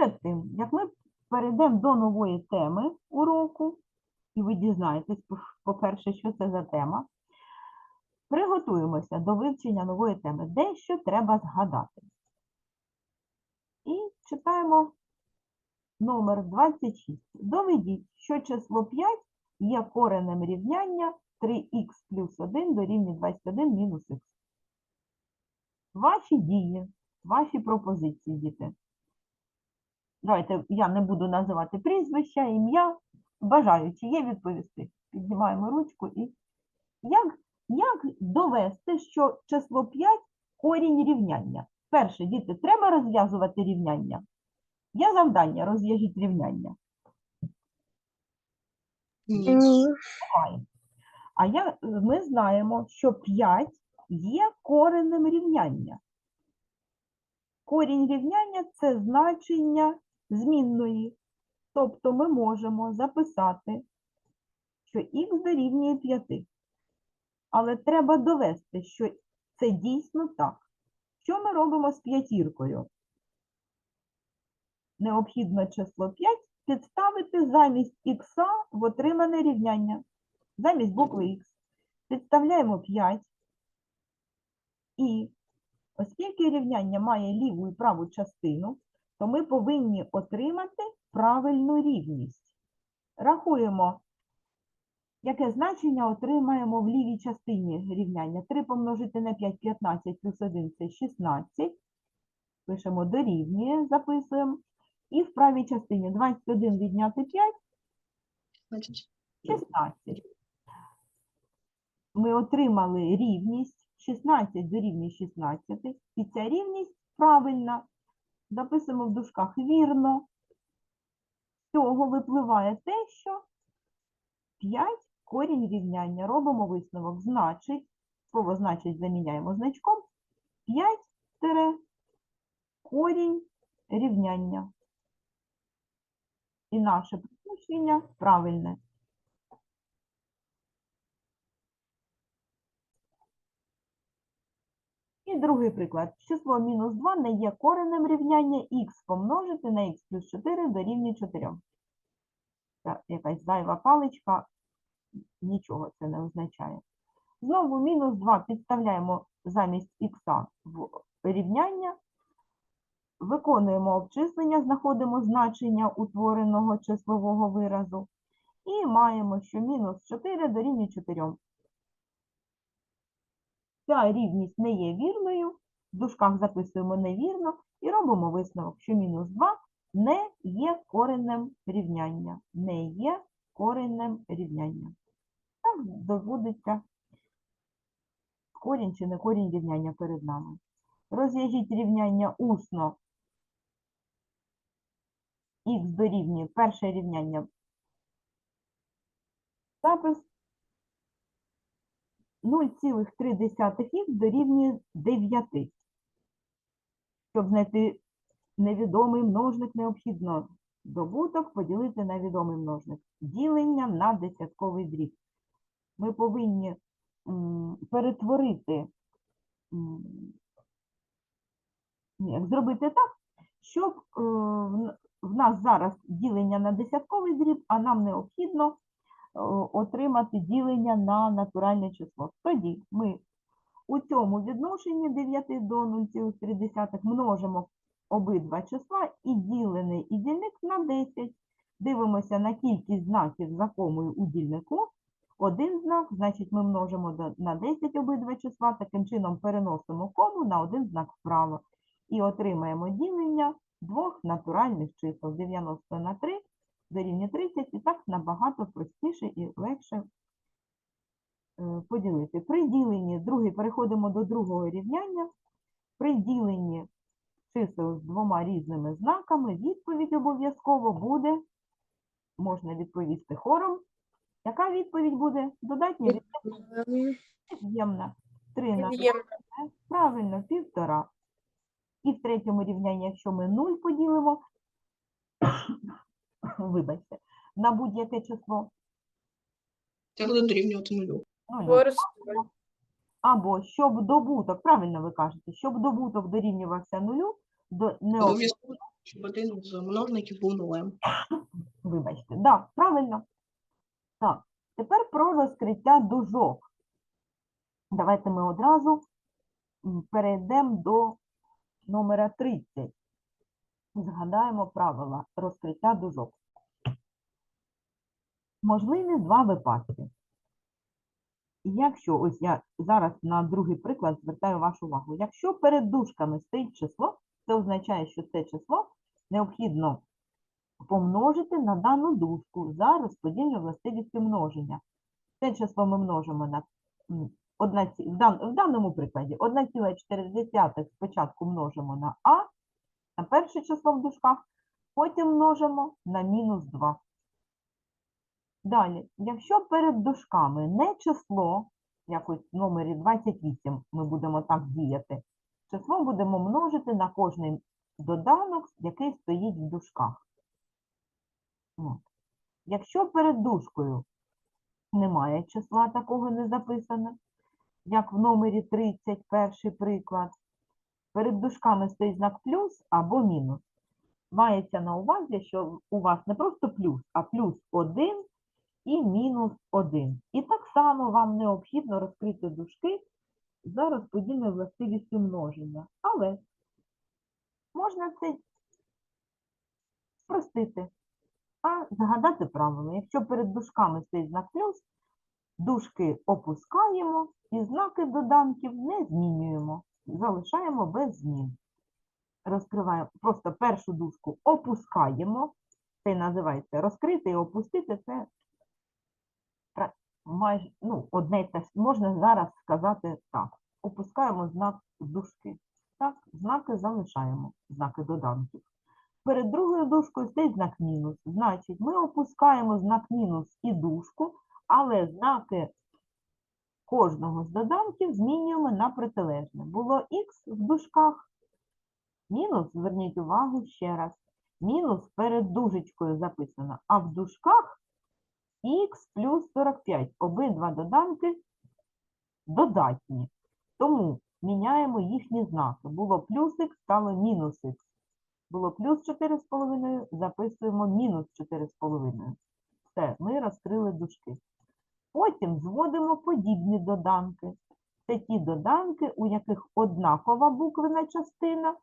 Перед тим, як ми перейдемо до нової теми уроку, і ви дізнаєтесь, по- по-перше, що це за тема, приготуємося до вивчення нової теми. Дещо треба згадати. І читаємо номер 26. Доведіть, що число 5 є коренем рівняння 3х плюс 1 дорівнює 21 мінус х. Ваші дії, ваші пропозиції, діти. Давайте я не буду називати прізвища, ім'я. Бажаючи є відповісти. Піднімаємо ручку і як, як довести, що число 5 корінь рівняння? Перше, діти, треба розв'язувати рівняння. Є завдання, розв'яжіть рівняння. Ні. Немає. А я, ми знаємо, що 5 є коренем рівняння. Корінь рівняння – це значення змінної. Тобто ми можемо записати, що х дорівнює 5. Але треба довести, що це дійсно так. Що ми робимо з п'ятіркою? Необхідно число 5 підставити замість х в отримане рівняння. Замість букви х. Підставляємо 5. І оскільки рівняння має ліву і праву частину, то ми повинні отримати правильну рівність. Рахуємо, яке значення отримаємо в лівій частині рівняння. 3 помножити на 5 – 15 плюс 1 – це 16. Пишемо дорівнює, записуємо. І в правій частині 21 відняти 5 16. Ми отримали рівність 16 дорівнює 16, і ця рівність правильна. Записуємо в дужках вірно. З цього випливає те, що 5 корінь рівняння. Робимо висновок. Значить, слово значить заміняємо значком. 5 тире корінь рівняння. І наше припущення правильне. І другий приклад. Число мінус 2 не є коренем рівняння х помножити на х плюс 4 дорівнює 4. Це якась зайва паличка, нічого це не означає. Знову мінус 2 підставляємо замість х в рівняння, виконуємо обчислення, знаходимо значення утвореного числового виразу і маємо, що мінус 4 дорівнює 4. Ця рівність не є вірною, в дужках записуємо невірно і робимо висновок, що мінус 2 не є коренем рівняння. Не є коренем рівняння. Так доводиться корінь чи не корінь рівняння перед нами. Розв'яжіть рівняння усно. Х дорівнює перше рівняння. Запис 0,3х дорівнює 9. Щоб знайти невідомий множник, необхідно добуток поділити на відомий множник. Ділення на десятковий дріб. Ми повинні перетворити, як зробити так, щоб е, в нас зараз ділення на десятковий дріб, а нам необхідно отримати ділення на натуральне число. Тоді ми у цьому відношенні 9 до 0,3 множимо обидва числа і ділений і дільник на 10. Дивимося на кількість знаків за комою у дільнику. Один знак, значить ми множимо на 10 обидва числа, таким чином переносимо кому на один знак вправо. І отримаємо ділення двох натуральних чисел 90 на 3 дорівнює 30, і так набагато простіше і легше е, поділити. При діленні, другий, переходимо до другого рівняння. При діленні чисел з двома різними знаками відповідь обов'язково буде, можна відповісти хором. Яка відповідь буде? Додатня від'ємна. 3 на Від'ємна. Е, Правильно, півтора. І в третьому рівнянні, якщо ми 0 поділимо, вибачте, на будь-яке число, Це буде дорівнювати нулю. ну, або щоб добуток, правильно ви кажете, щоб добуток дорівнювався нулю, до, необхідно Обов'язково. щоб один з множників був нулем. Вибачте, да, правильно. Так, тепер про розкриття дужок. Давайте ми одразу перейдемо до номера 30. Згадаємо правила розкриття дужок. Можливі два випадки. Якщо, ось я зараз на другий приклад звертаю вашу увагу. Якщо перед дужками стоїть число, це означає, що це число необхідно помножити на дану дужку за розподільною властивістю множення. Це число ми множимо на в даному прикладі 1,4 спочатку множимо на а, на перше число в дужках, потім множимо на мінус 2. Далі, якщо перед дужками не число, як ось в номері 28 ми будемо так діяти, число будемо множити на кожний доданок, який стоїть в дужках. От. Якщо перед дужкою немає числа, такого не записано, як в номері 30, перший приклад, перед дужками стоїть знак плюс або мінус. Мається на увазі, що у вас не просто плюс, а плюс 1 і мінус 1. І так само вам необхідно розкрити дужки за розподільною властивістю множення. Але можна це спростити. А згадати правило. Якщо перед дужками стоїть знак плюс, дужки опускаємо і знаки доданків не змінюємо. Залишаємо без змін. Розкриваємо просто першу дужку опускаємо. Це називається розкрити і опустити. Це майже ну, одне те. Можна зараз сказати так. Опускаємо знак дужки. Так, знаки залишаємо, знаки доданків. Перед другою дужкою стоїть знак мінус. Значить, ми опускаємо знак мінус і дужку, але знаки кожного з доданків змінюємо на протилежне. Було х в дужках, мінус, зверніть увагу ще раз, мінус перед дужечкою записано, а в дужках х плюс 45. Обидва доданки додатні. Тому міняємо їхні знаки. Було плюс х, стало мінус х. Було плюс 4,5, записуємо мінус 4,5. Все, ми розкрили дужки. Потім зводимо подібні доданки. Це ті доданки, у яких однакова буквена частина,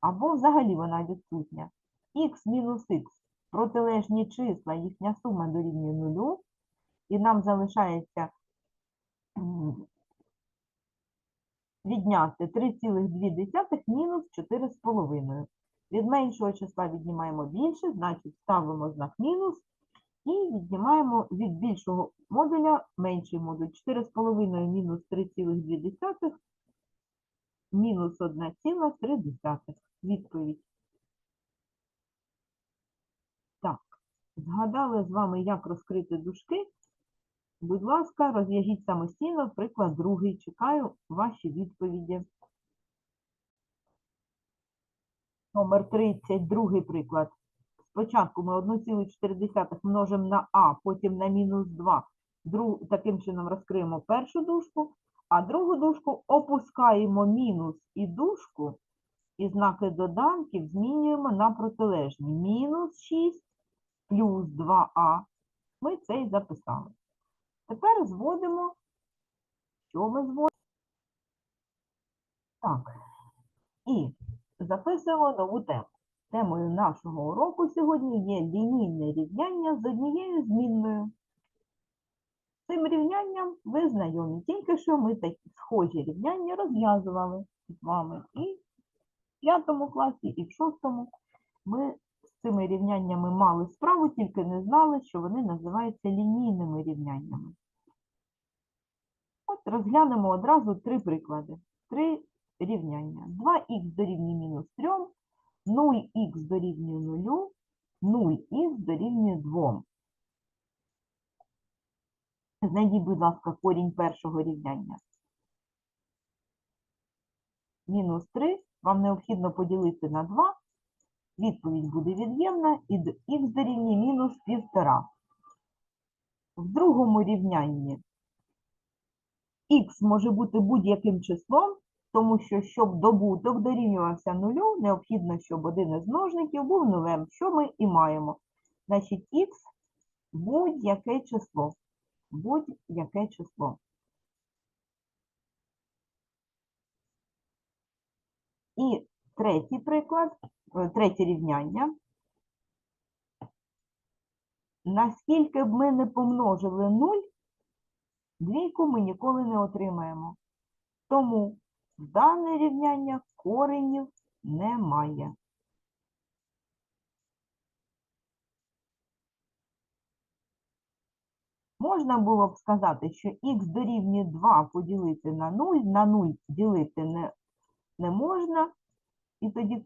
або взагалі вона відсутня. х мінус х протилежні числа, їхня сума дорівнює нулю, і нам залишається відняти 3,2 мінус 4,5. Від меншого числа віднімаємо більше, значить ставимо знак мінус і віднімаємо від більшого модуля менший модуль. 4,5 мінус 3,2 мінус 1,3. Відповідь. Так, згадали з вами, як розкрити дужки. Будь ласка, розв'яжіть самостійно приклад другий. Чекаю ваші відповіді. Номер 30, другий приклад. Спочатку ми 1,4 множимо на а, потім на мінус 2. Друг, таким чином розкриємо першу дужку, а другу дужку опускаємо мінус і дужку, і знаки доданків змінюємо на протилежні. Мінус 6 плюс 2а. Ми це і записали. Тепер зводимо. Що ми зводимо? Так. І записуємо нову тему. Темою нашого уроку сьогодні є лінійне рівняння з однією змінною. Цим рівнянням ви знайомі, тільки що ми такі схожі рівняння розв'язували з вами і в п'ятому класі, і в шостому. Ми з цими рівняннями мали справу, тільки не знали, що вони називаються лінійними рівняннями. От розглянемо одразу три приклади. Три рівняння. 2х дорівнює мінус 3, 0х дорівнює 0, 0х дорівнює 2. Знайдіть, будь ласка, корінь першого рівняння. Мінус 3 вам необхідно поділити на 2. Відповідь буде від'ємна і х дорівнює мінус 1,5. В другому рівнянні х може бути будь-яким числом, тому що, щоб добуток дорівнювався нулю, необхідно, щоб один із множників був нулем, що ми і маємо. Значить, х будь-яке число. Будь-яке число. І третій приклад, е, третє рівняння. Наскільки б ми не помножили 0, двійку ми ніколи не отримаємо. Тому дане рівняння коренів немає. Можна було б сказати, що х дорівнює 2 поділити на 0, на 0 ділити не, не можна, і тоді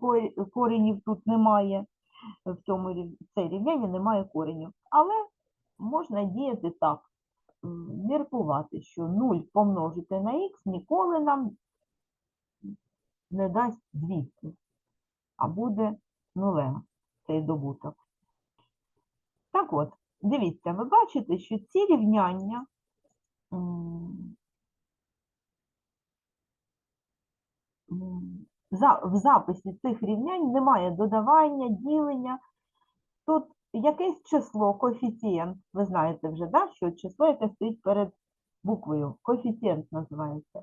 коренів тут немає, в цьому це рівняння немає коренів. Але можна діяти так, міркувати, що 0 помножити на х ніколи нам не дасть 200, а буде нулем цей добуток. Так от, дивіться, ви бачите, що ці рівняння в записі цих рівнянь немає додавання, ділення. Тут якесь число, коефіцієнт, ви знаєте вже, да, що число, яке стоїть перед буквою, коефіцієнт називається.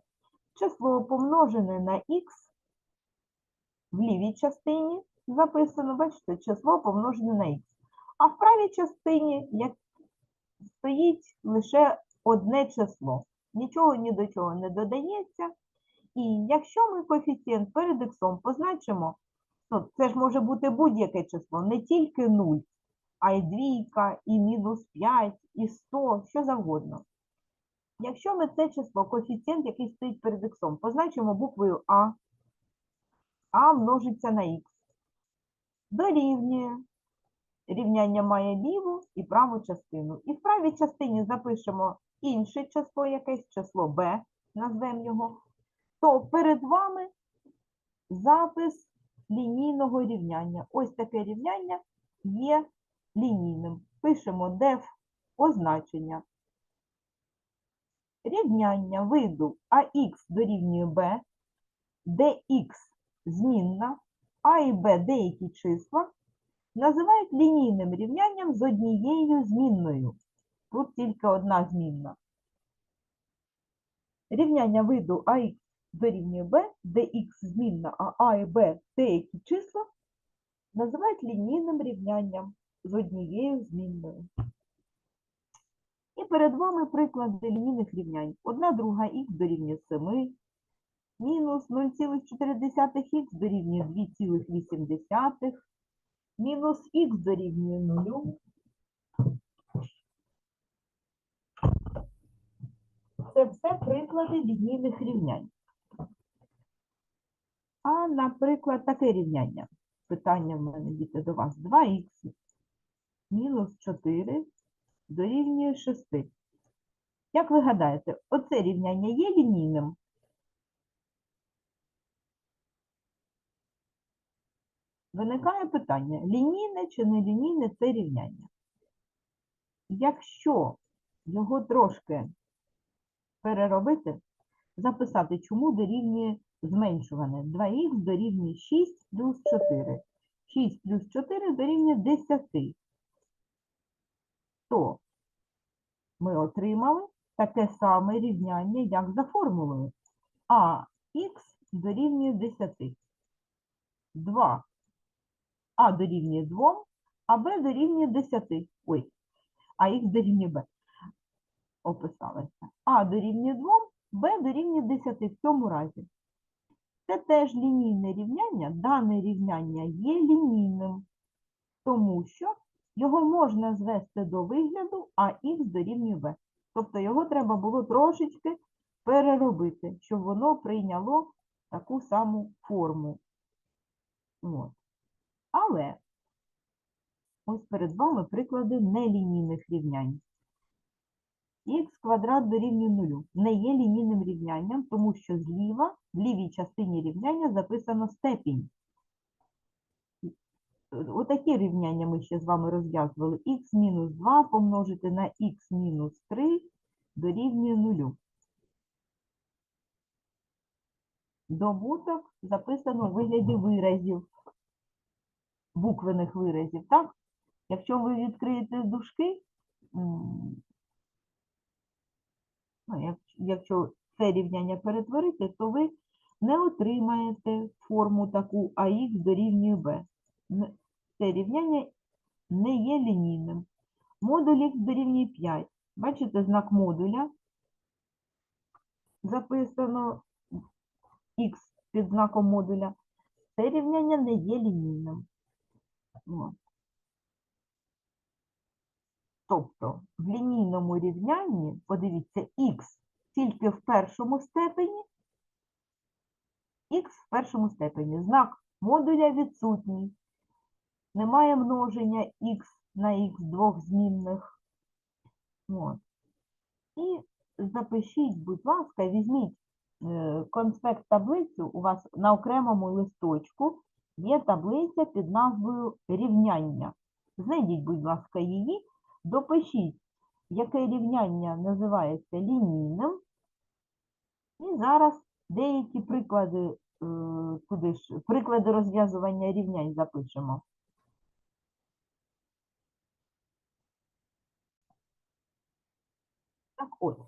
Число помножене на х в лівій частині записано, бачите, число помножене на х. А в правій частині як стоїть лише одне число. Нічого ні до чого не додається. І якщо ми коефіцієнт перед х позначимо, то це ж може бути будь-яке число, не тільки 0, а й двійка, і мінус 5, і 100, що завгодно. Якщо ми це число, коефіцієнт, який стоїть перед х, позначимо буквою А, А множиться на х, дорівнює. Рівняння має ліву і праву частину. І в правій частині запишемо інше число, якесь число b, назвемо його, то перед вами запис лінійного рівняння. Ось таке рівняння є лінійним. Пишемо def означення. Рівняння виду ax дорівнює b, де x змінна, а і b деякі числа, називають лінійним рівнянням з однією змінною. Тут тільки одна змінна. Рівняння виду ax дорівнює b, де x змінна, а а і b деякі числа, називають лінійним рівнянням з однією змінною. І перед вами приклади лінійних рівнянь. Одна друга х дорівнює 7, мінус 0,4х дорівнює 2,8, мінус х дорівнює 0. Це все приклади лінійних рівнянь. А, наприклад, таке рівняння. Питання в мене, діти, до вас. 2х мінус 4 дорівнює 6. Як ви гадаєте, оце рівняння є лінійним? Виникає питання, лінійне чи не лінійне це рівняння? Якщо його трошки переробити, записати, чому дорівнює зменшуване. 2х дорівнює 6 плюс 4. 6 плюс 4 дорівнює 10. То ми отримали таке саме рівняння, як за формулою. А х дорівнює 10. 2. А дорівнює 2, а Б дорівнює 10. Ой, а х дорівнює Б. Описалося. А дорівнює 2, Б дорівнює 10 в цьому разі. Це теж лінійне рівняння. Дане рівняння є лінійним, тому що його можна звести до вигляду, а х дорівнює b. Тобто його треба було трошечки переробити, щоб воно прийняло таку саму форму. От. Але ось перед вами приклади нелінійних рівнянь. х квадрат дорівнює нулю не є лінійним рівнянням, тому що зліва, в лівій частині рівняння записано степінь. Отакі рівняння ми ще з вами розв'язували. х мінус 2 помножити на х мінус 3 дорівнює нулю. Добуток записано у вигляді виразів, буквених виразів, так? Якщо ви відкриєте дужки, ну, якщо це рівняння перетворити, то ви не отримаєте форму таку АХ дорівнює Б. Це рівняння не є лінійним. Модуль х дорівнює 5. Бачите знак модуля? Записано х під знаком модуля. Це рівняння не є лінійним. От. Тобто в лінійному рівнянні, подивіться, х тільки в першому степені, х в першому степені. Знак модуля відсутній. Немає множення х на х двох змінних. От. І запишіть, будь ласка, візьміть е, конспект таблицю, у вас на окремому листочку є таблиця під назвою рівняння. Знайдіть, будь ласка, її, допишіть, яке рівняння називається лінійним. І зараз деякі приклади, е, туди ж, приклади розв'язування рівнянь запишемо. Так от,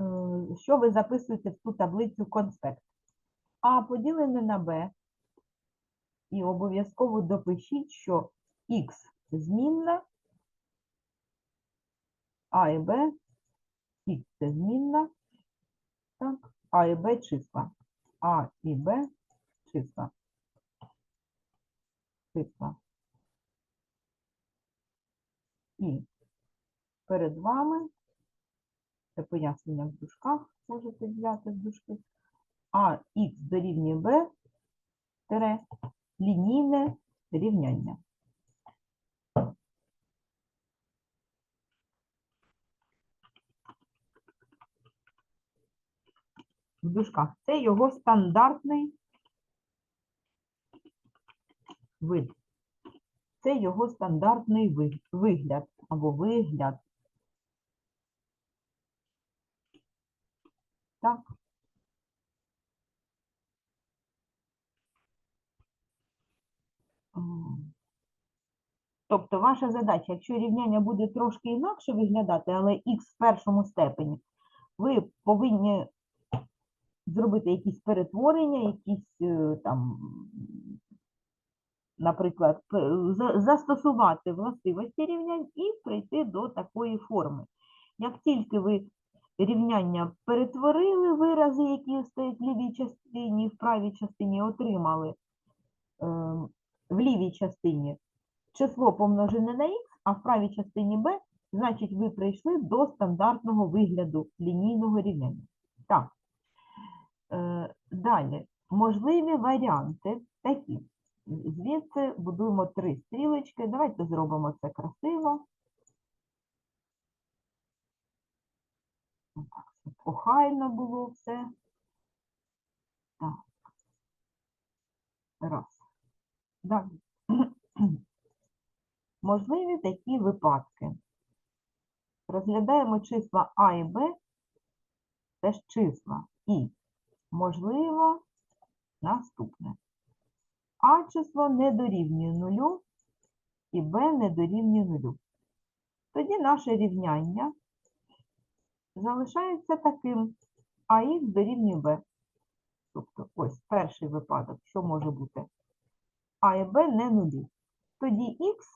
е, що ви записуєте в ту таблицю конспект? А поділене на Б. І обов'язково допишіть, що х змінна, А і Б, х це змінна, так, А і Б числа. А і Б числа. Числа. І перед вами, це пояснення в дужках, можете взяти в дужки, а х дорівнює b, тире, лінійне рівняння. В дужках. Це його стандартний вид. Це його стандартний вигляд або вигляд. Так. Тобто ваша задача, якщо рівняння буде трошки інакше виглядати, але х в першому степені, ви повинні зробити якісь перетворення, якісь е, там, наприклад, застосувати властивості рівнянь і прийти до такої форми. Як тільки ви рівняння перетворили, вирази, які стоять в лівій частині, в правій частині отримали е, в лівій частині число помножене на х, а в правій частині b, значить ви прийшли до стандартного вигляду лінійного рівняння. Так. Е, Далі. Можливі варіанти такі. Звідси будуємо три стрілочки. Давайте зробимо це красиво. Щоб охайно було все. Так. Раз. Далі. Можливі такі випадки. Розглядаємо числа А і Б, це ж числа. І, можливо, наступне. А число не дорівнює нулю, і Б не дорівнює нулю. Тоді наше рівняння залишається таким. АХ дорівнює Б. Тобто, ось перший випадок, що може бути? А і Б не нулі. Тоді х,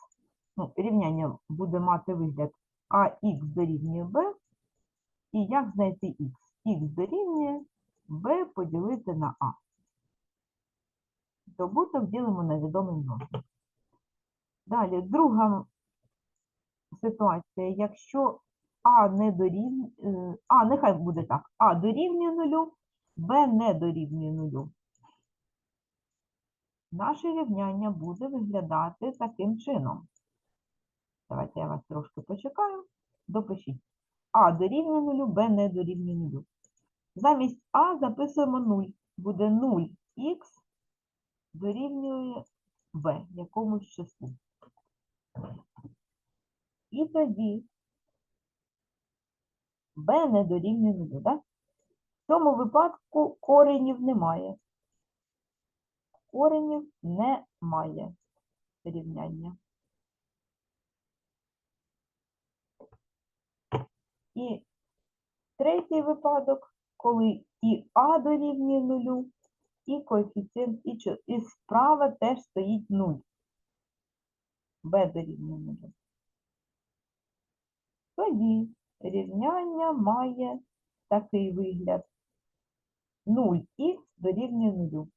ну, рівняння буде мати вигляд АХ дорівнює Б. І як знайти х? Х дорівнює Б поділити на А. Добуток ділимо на відомий множник. Далі, друга ситуація, якщо А не дорівнює, А, нехай буде так, А дорівнює нулю, Б не дорівнює нулю. Наше рівняння буде виглядати таким чином. Давайте я вас трошки почекаю. Допишіть. А дорівнює нулю, Б не дорівнює нулю. Замість А записуємо 0. Буде 0х дорівнює b якомусь числу. І тоді b не дорівнює нулю, так? цьому випадку коренів немає. Коренів немає рівняння. І третій випадок, коли і А дорівнює нулю, і коефіцієнт, і, і справа теж стоїть 0. Б дорівнює нулю. Тоді рівняння має такий вигляд. 0х дорівнює нулю.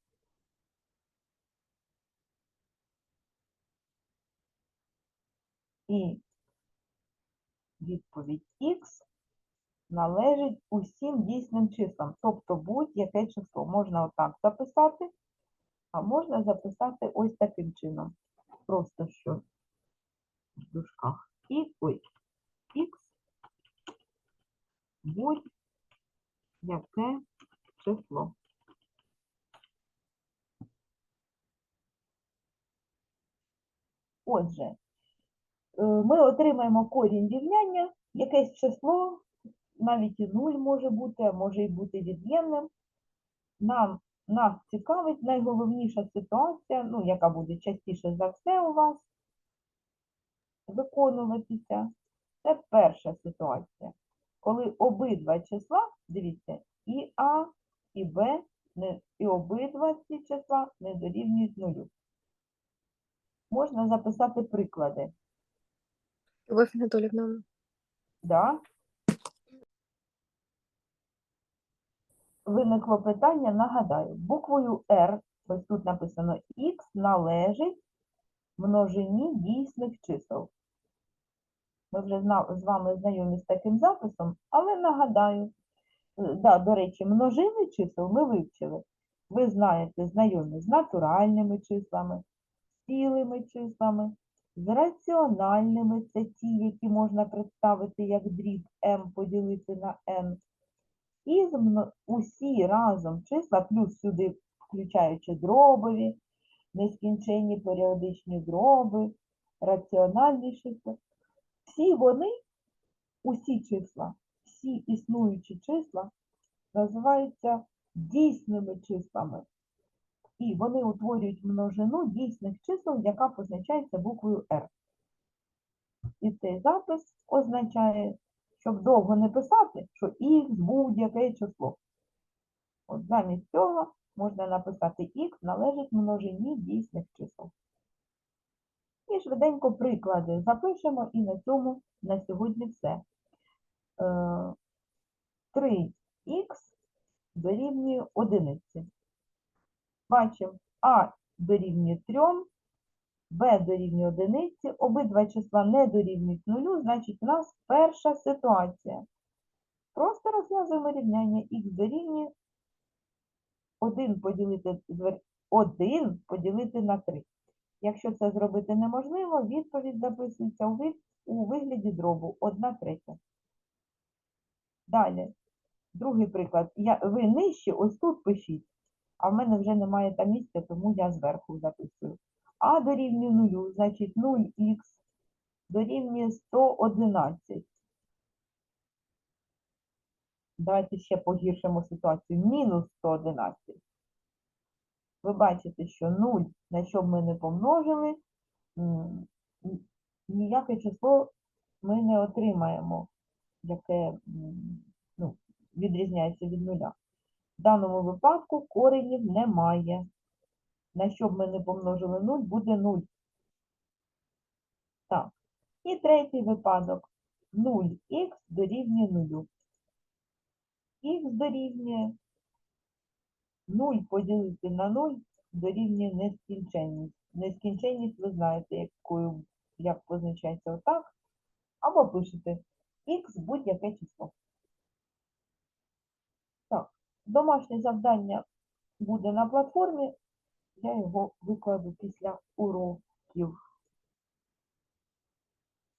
І відповідь х належить усім дійсним числам, тобто будь-яке число. Можна отак записати, а можна записати ось таким чином. Просто що в дужках і ой, х будь-яке число. Отже, ми отримаємо корінь рівняння, якесь число, навіть і 0 може бути, а може і бути від'ємним. Нам нас цікавить найголовніша ситуація, ну, яка буде частіше за все у вас виконуватися. Це перша ситуація, коли обидва числа, дивіться, і А, і Б, і обидва ці числа не дорівнюють нулю. Можна записати приклади. Любовь Анатольевна, Да? Виникло питання, нагадаю, буквою R, ось тут написано X належить множині дійсних чисел. Ми вже з вами знайомі з таким записом, але нагадаю, е, да, до речі, множини чисел ми вивчили. Ви знаєте, знайомі з натуральними числами, з цілими числами, з раціональними це ті, які можна представити як дріб m поділити на n. І усі разом числа, плюс сюди включаючи дробові, нескінченні періодичні дроби, раціональні числа. Всі вони, усі числа, всі існуючі числа називаються дійсними числами. І вони утворюють множину дійсних чисел, яка позначається буквою R. І цей запис означає, щоб довго не писати, що х будь-яке число. От замість цього можна написати х належить множині дійсних чисел. І швиденько приклади запишемо, і на цьому на сьогодні все. Е, 3х дорівнює 11. Бачимо, а дорівнює 3, b дорівнює 1, обидва числа не дорівнюють нулю, значить у нас перша ситуація. Просто розв'язуємо рівняння х дорівнює 1 поділити, 1 поділити на 3. Якщо це зробити неможливо, відповідь записується у, вид, у вигляді дробу 1 третя. Далі, другий приклад. Я, ви нижче ось тут пишіть, а в мене вже немає там місця, тому я зверху записую. А дорівнює 0, значить 0х дорівнює 111. Давайте ще погіршимо ситуацію. Мінус 111. Ви бачите, що 0, на що б ми не помножили, ніяке число ми не отримаємо, яке ну, відрізняється від нуля. В даному випадку коренів немає. На що б ми не помножили 0, буде 0. Так. І третій випадок. 0х дорівнює 0. Х дорівнює 0 поділити на 0 дорівнює нескінченність. Нескінченність ви знаєте, якою, як позначається отак. Або пишете х будь-яке число. Домашнє завдання буде на платформі. Я його викладу після уроків.